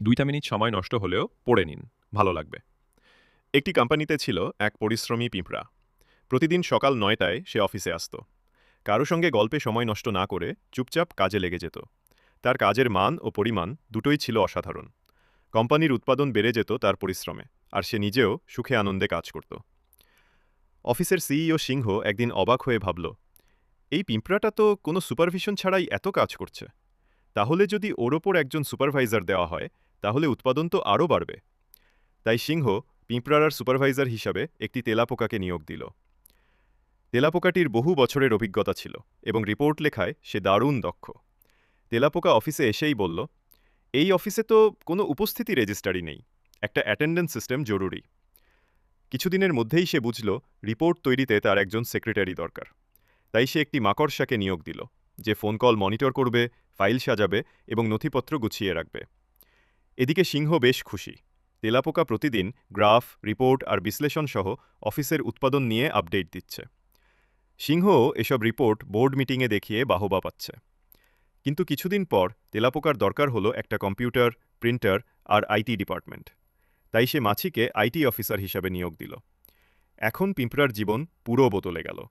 দুইটা মিনিট সময় নষ্ট হলেও পড়ে নিন, ভালো লাগবে। একটি কোম্পানিতে ছিল এক পরিশ্রমী পিঁপড়া। প্রতিদিন সকাল নয়টায় সে অফিসে আসত। কারও সঙ্গে গল্পে সময় নষ্ট না করে চুপচাপ কাজে লেগে যেত। তার কাজের মান ও পরিমাণ দুটোই ছিল অসাধারণ। কোম্পানির উৎপাদন বেড়ে যেত তার পরিশ্রমে, আর সে নিজেও সুখে আনন্দে কাজ করত। অফিসের সিইও সিংহ একদিন অবাক হয়ে ভাবল, এই পিঁপড়াটা তো কোনো সুপারভিশন ছাড়াই এত কাজ করছে। তাহলে যদি ওর ওপর একজন সুপারভাইজার দেওয়া হয় তাহলে উৎপাদন তো আরও বাড়বে। তাই সিংহ পিঁপড়ার সুপারভাইজার হিসাবে একটি তেলাপোকাকে নিয়োগ দিল। তেলাপোকাটির বহু বছরের অভিজ্ঞতা ছিল এবং রিপোর্ট লেখায় সে দারুণ দক্ষ। তেলাপোকা অফিসে এসেই বলল, এই অফিসে তো কোনো উপস্থিতি রেজিস্টারই নেই। একটা অ্যাটেন্ডেন্স সিস্টেম জরুরি। কিছুদিনের মধ্যেই সে বুঝল, রিপোর্ট তৈরিতে তার একজন সেক্রেটারি দরকার। তাই সে একটি মাকড়সাকে নিয়োগ দিল, যে ফোন কল মনিটর করবে, ফাইল সাজাবে এবং নথিপত্র গুছিয়ে রাখবে। এদিকে সিংহ বেশ খুশি। তেলাপোকা প্রতিদিন গ্রাফ, রিপোর্ট আর বিশ্লেষণ সহ অফিসের উৎপাদন নিয়ে আপডেট দিচ্ছে। সিংহও এসব রিপোর্ট বোর্ড মিটিংয়ে দেখিয়ে বাহবা পাচ্ছে। কিন্তু কিছুদিন পর তেলাপোকার দরকার হলো একটা কম্পিউটার, প্রিন্টার আর আইটি ডিপার্টমেন্ট। তাই সে মাছিকে আইটি অফিসার হিসাবে নিয়োগ দিল। এখন পিঁপড়ার জীবন পুরো বদলে গেল।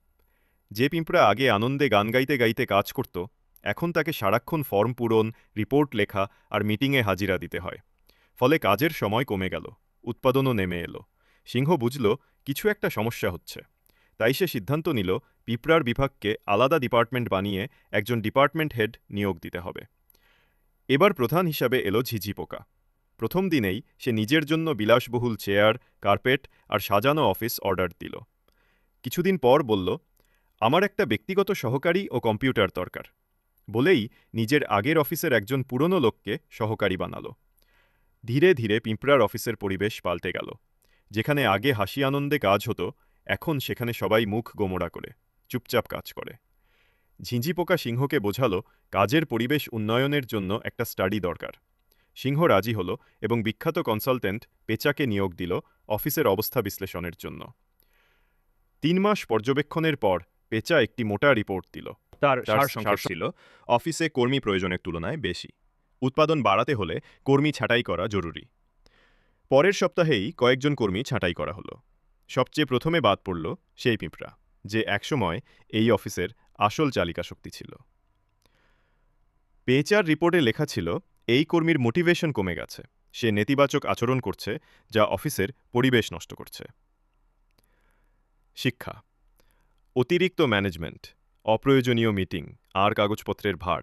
যে পিঁপড়া আগে আনন্দে গান গাইতে গাইতে কাজ করত এখন তাকে সারাক্ষণ ফর্ম পূরণ, রিপোর্ট লেখা আর মিটিংয়ে হাজিরা দিতে হয়। ফলে কাজের সময় কমে গেল, উৎপাদনও নেমে এলো। সিংহ বুঝল, কিছু একটা সমস্যা হচ্ছে। তাই সে সিদ্ধান্ত নিল, পিঁপড়ার বিভাগকে আলাদা ডিপার্টমেন্ট বানিয়ে একজন ডিপার্টমেন্ট হেড নিয়োগ দিতে হবে। এবার প্রধান হিসাবে এলো ঝিঝি পোকা। প্রথম দিনেই সে নিজের জন্য বিলাসবহুল চেয়ার, কার্পেট আর সাজানো অফিস অর্ডার দিল। কিছুদিন পর বলল, আমার একটা ব্যক্তিগত সহকারী ও কম্পিউটার দরকার। বলেই নিজের আগের অফিসের একজন পুরনো লোককে সহকারী বানালো। ধীরে ধীরে পিঁপড়ার অফিসের পরিবেশ পাল্টে গেল। যেখানে আগে হাসি আনন্দে কাজ হতো, এখন সেখানে সবাই মুখ গোমড়া করে, চুপচাপ কাজ করে। ঝিঁঝি পোকা সিংহকে বোঝালো, কাজের পরিবেশ উন্নয়নের জন্য একটা স্টাডি দরকার। সিংহ রাজি হল এবং বিখ্যাত কনসালটেন্ট পেচাকে নিয়োগ দিল অফিসের অবস্থা বিশ্লেষণের জন্য। তিন মাস পর্যবেক্ষণের পর পেচা একটি মোটা রিপোর্ট দিল। তার সারসংক্ষেপ ছিল। অফিসে কর্মী প্রয়োজনের তুলনায় বেশি। উৎপাদন বাড়াতে হলে কর্মী ছাঁটাই করা জরুরি। পরের সপ্তাহেই কয়েকজন কর্মী ছাঁটাই করা হলো। সবচেয়ে প্রথমে বাদ পড়ল সেই পিঁপড়া যে একসময় এই অফিসের আসল চালিকা শক্তি ছিল। পেচার রিপোর্টে লেখা ছিল এই কর্মীর মোটিভেশন কমে গেছে। সে নেতিবাচক আচরণ করছে যা অফিসের পরিবেশ নষ্ট করছে। শিক্ষা অতিরিক্ত ম্যানেজমেন্ট। অপ্রয়োজনীয় মিটিং, আর কাগজপত্রের ভার,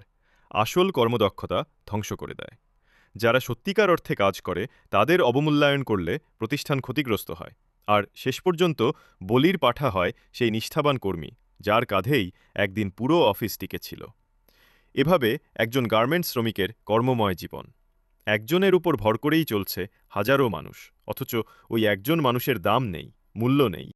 আসল কর্মদক্ষতা ধ্বংস করে দেয়। যারা সত্যিকার অর্থে কাজ করে, তাদের অবমূল্যায়ন করলে প্রতিষ্ঠান ক্ষতিগ্রস্ত হয়। আর শেষ পর্যন্ত বলির পাঠা হয় সেই নিষ্ঠাবান কর্মী, যার কাঁধেই একদিন পুরো অফিস টিকেছিল এভাবে একজন গার্মেন্টস শ্রমিকের কর্মময় জীবন। একজনের উপর ভর করেই চলছে হাজারো মানুষ, অথচ ওই একজন মানুষের দাম নেই, মূল্য নেই।